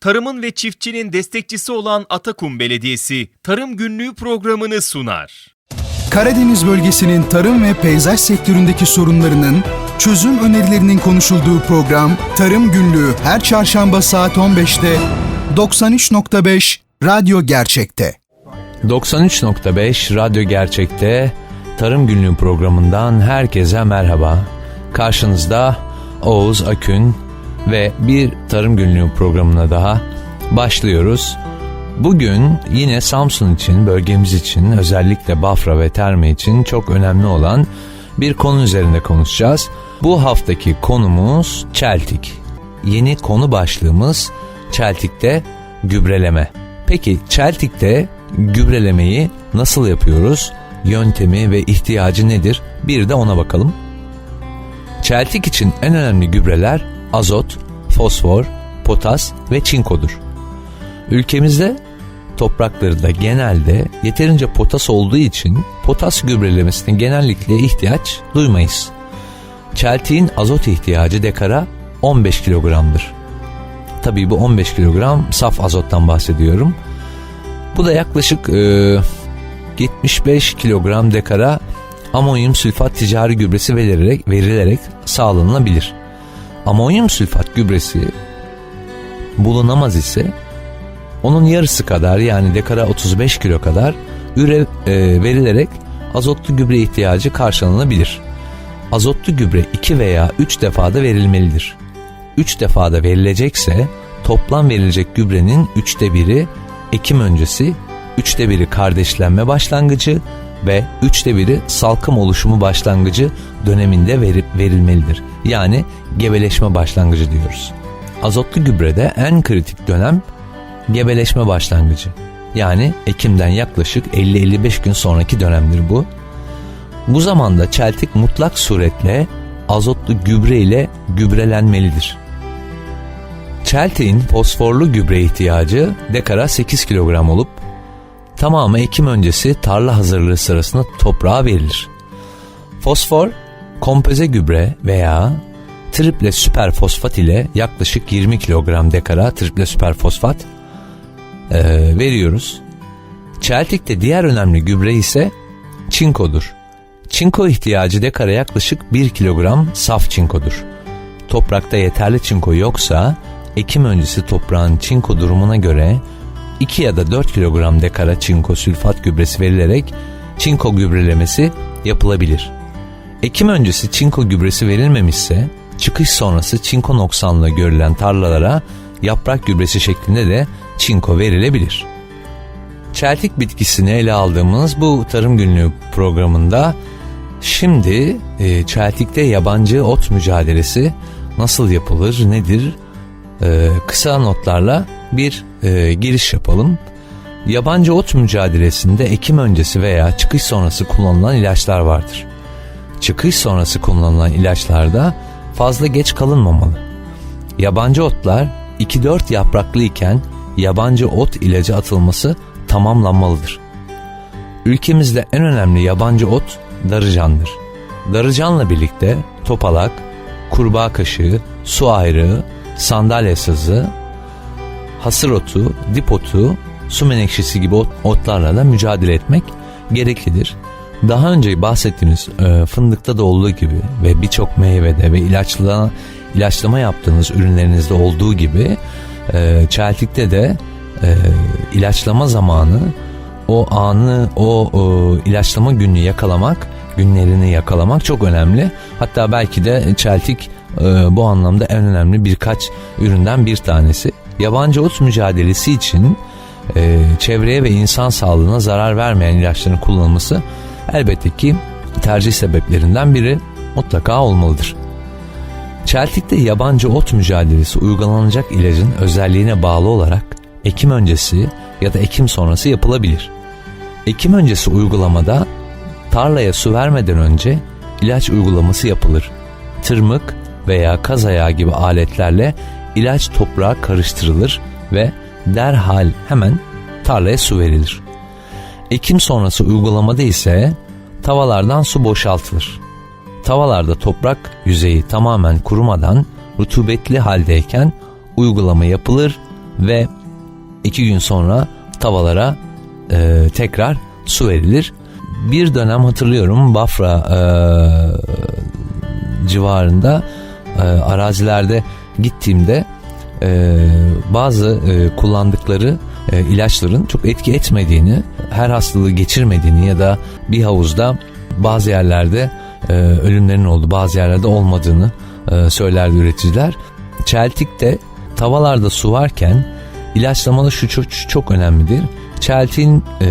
tarımın ve çiftçinin destekçisi olan Atakum Belediyesi Tarım Günlüğü programını sunar. Karadeniz bölgesinin tarım ve peyzaj sektöründeki sorunlarının çözüm önerilerinin konuşulduğu program Tarım Günlüğü her çarşamba saat 15'te 93.5 Radyo Gerçek'te. 93.5 Radyo Gerçek'te Tarım Günlüğü programından herkese merhaba. Karşınızda Oğuz Akün ve bir Tarım Günlüğü programına daha başlıyoruz. Bugün yine Samsun için, bölgemiz için, özellikle Bafra ve Terme için çok önemli olan bir konu üzerinde konuşacağız. Bu haftaki konumuz çeltik. Yeni konu başlığımız çeltikte gübreleme. Peki çeltikte gübrelemeyi nasıl yapıyoruz? Yöntemi ve ihtiyacı nedir? Bir de ona bakalım. Çeltik için en önemli gübreler azot, fosfor, potas ve çinkodur. Ülkemizde topraklarında genelde yeterince potas olduğu için potas gübrelemesine genellikle ihtiyaç duymayız. Çeltiğin azot ihtiyacı dekara 15 kilogramdır. Tabii bu 15 kilogram saf azottan bahsediyorum. Bu da yaklaşık e, 75 kilogram dekara amonyum sülfat ticari gübresi verilerek, verilerek sağlanabilir. Amonyum sülfat gübresi bulunamaz ise onun yarısı kadar yani dekara 35 kilo kadar üre e, verilerek azotlu gübre ihtiyacı karşılanabilir. Azotlu gübre 2 veya 3 defada verilmelidir. 3 defada verilecekse toplam verilecek gübrenin 3'te biri ekim öncesi, 3'te biri kardeşlenme başlangıcı ve 3'te biri salkım oluşumu başlangıcı döneminde verip verilmelidir. Yani gebeleşme başlangıcı diyoruz. Azotlu gübrede en kritik dönem gebeleşme başlangıcı. Yani Ekim'den yaklaşık 50-55 gün sonraki dönemdir bu. Bu zamanda çeltik mutlak suretle azotlu gübre ile gübrelenmelidir. Çeltiğin fosforlu gübre ihtiyacı dekara 8 kilogram olup tamamı ekim öncesi tarla hazırlığı sırasında toprağa verilir. Fosfor, kompoze gübre veya triple süper fosfat ile yaklaşık 20 kilogram dekara triple süper fosfat e, veriyoruz. Çeltik'te diğer önemli gübre ise çinkodur. Çinko ihtiyacı dekara yaklaşık 1 kilogram saf çinkodur. Toprakta yeterli çinko yoksa ekim öncesi toprağın çinko durumuna göre 2 ya da 4 kilogram dekara çinko sülfat gübresi verilerek çinko gübrelemesi yapılabilir. Ekim öncesi çinko gübresi verilmemişse çıkış sonrası çinko noksanlığı görülen tarlalara yaprak gübresi şeklinde de çinko verilebilir. Çeltik bitkisini ele aldığımız bu tarım günlüğü programında şimdi e, çeltikte yabancı ot mücadelesi nasıl yapılır, nedir? E, kısa notlarla bir e, giriş yapalım. Yabancı ot mücadelesinde ekim öncesi veya çıkış sonrası kullanılan ilaçlar vardır. Çıkış sonrası kullanılan ilaçlarda fazla geç kalınmamalı. Yabancı otlar 2-4 yapraklı iken yabancı ot ilacı atılması tamamlanmalıdır. Ülkemizde en önemli yabancı ot darıcandır. Darıcanla birlikte topalak, kurbağa kaşığı, su ayrığı, sandalye sazı, hasır otu, dip otu, su menekşesi gibi ot, otlarla da mücadele etmek gereklidir. Daha önce bahsettiğimiz e, fındıkta da olduğu gibi ve birçok meyvede ve ilaçlama, ilaçlama yaptığınız ürünlerinizde olduğu gibi e, çeltikte de e, ilaçlama zamanı o anı o, o ilaçlama gününü yakalamak günlerini yakalamak çok önemli. Hatta belki de çeltik e, bu anlamda en önemli birkaç üründen bir tanesi. Yabancı ot mücadelesi için e, çevreye ve insan sağlığına zarar vermeyen ilaçların kullanılması elbette ki tercih sebeplerinden biri mutlaka olmalıdır. Çeltikte yabancı ot mücadelesi uygulanacak ilacın özelliğine bağlı olarak ekim öncesi ya da ekim sonrası yapılabilir. Ekim öncesi uygulamada tarlaya su vermeden önce ilaç uygulaması yapılır. Tırmık veya kaz ayağı gibi aletlerle ilaç toprağa karıştırılır ve derhal hemen tarlaya su verilir. Ekim sonrası uygulamada ise tavalardan su boşaltılır. Tavallarda toprak yüzeyi tamamen kurumadan rutubetli haldeyken uygulama yapılır ve iki gün sonra tavalara e, tekrar su verilir. Bir dönem hatırlıyorum Bafra e, civarında e, arazilerde gittiğimde e, bazı e, kullandıkları e, ilaçların çok etki etmediğini, her hastalığı geçirmediğini ya da bir havuzda bazı yerlerde e, ölümlerin oldu, bazı yerlerde olmadığını e, söylerdi üreticiler. Çeltik'te tavallarda su varken ilaçlamada şu çok, çok önemlidir. Çeltiğin e,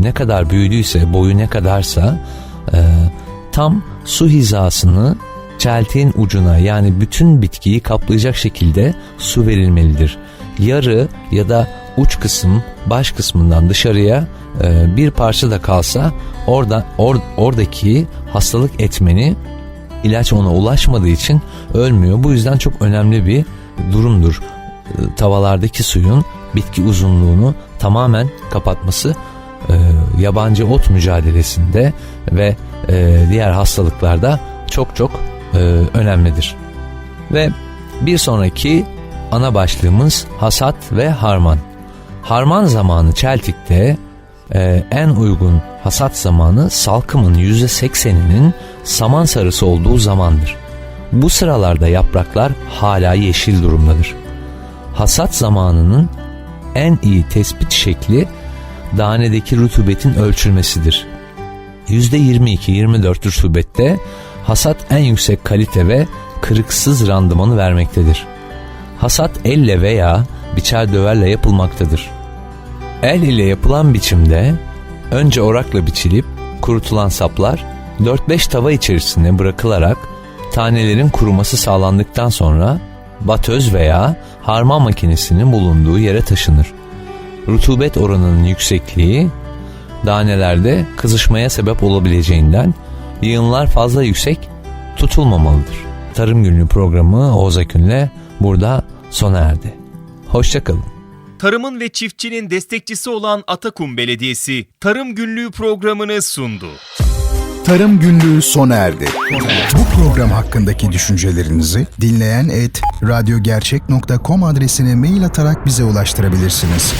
ne kadar büyüdüyse, boyu ne kadarsa e, tam su hizasını çeltiğin ucuna yani bütün bitkiyi kaplayacak şekilde su verilmelidir. Yarı ya da uç kısım baş kısmından dışarıya e, bir parça da kalsa orada or, oradaki hastalık etmeni ilaç ona ulaşmadığı için ölmüyor. Bu yüzden çok önemli bir durumdur. E, Tavalardaki suyun bitki uzunluğunu tamamen kapatması e, yabancı ot mücadelesinde ve e, diğer hastalıklarda çok çok e, önemlidir. Ve bir sonraki ana başlığımız hasat ve harman. Harman zamanı Çeltik'te e, en uygun hasat zamanı salkımın %80'inin saman sarısı olduğu zamandır. Bu sıralarda yapraklar hala yeşil durumdadır. Hasat zamanının en iyi tespit şekli danedeki rutubetin ölçülmesidir. %22-24 rutubette hasat en yüksek kalite ve kırıksız randımanı vermektedir. Hasat elle veya biçer döverle yapılmaktadır. El ile yapılan biçimde önce orakla biçilip kurutulan saplar 4-5 tava içerisine bırakılarak tanelerin kuruması sağlandıktan sonra batöz veya harman makinesinin bulunduğu yere taşınır. Rutubet oranının yüksekliği danelerde kızışmaya sebep olabileceğinden yığınlar fazla yüksek tutulmamalıdır. Tarım Günlüğü programı Oğuz Akün'le burada sona erdi. Hoşçakalın. Tarımın ve çiftçinin destekçisi olan Atakum Belediyesi Tarım Günlüğü programını sundu. Tarım Günlüğü sona erdi. Bu program hakkındaki düşüncelerinizi dinleyen et radyogercek.com adresine mail atarak bize ulaştırabilirsiniz.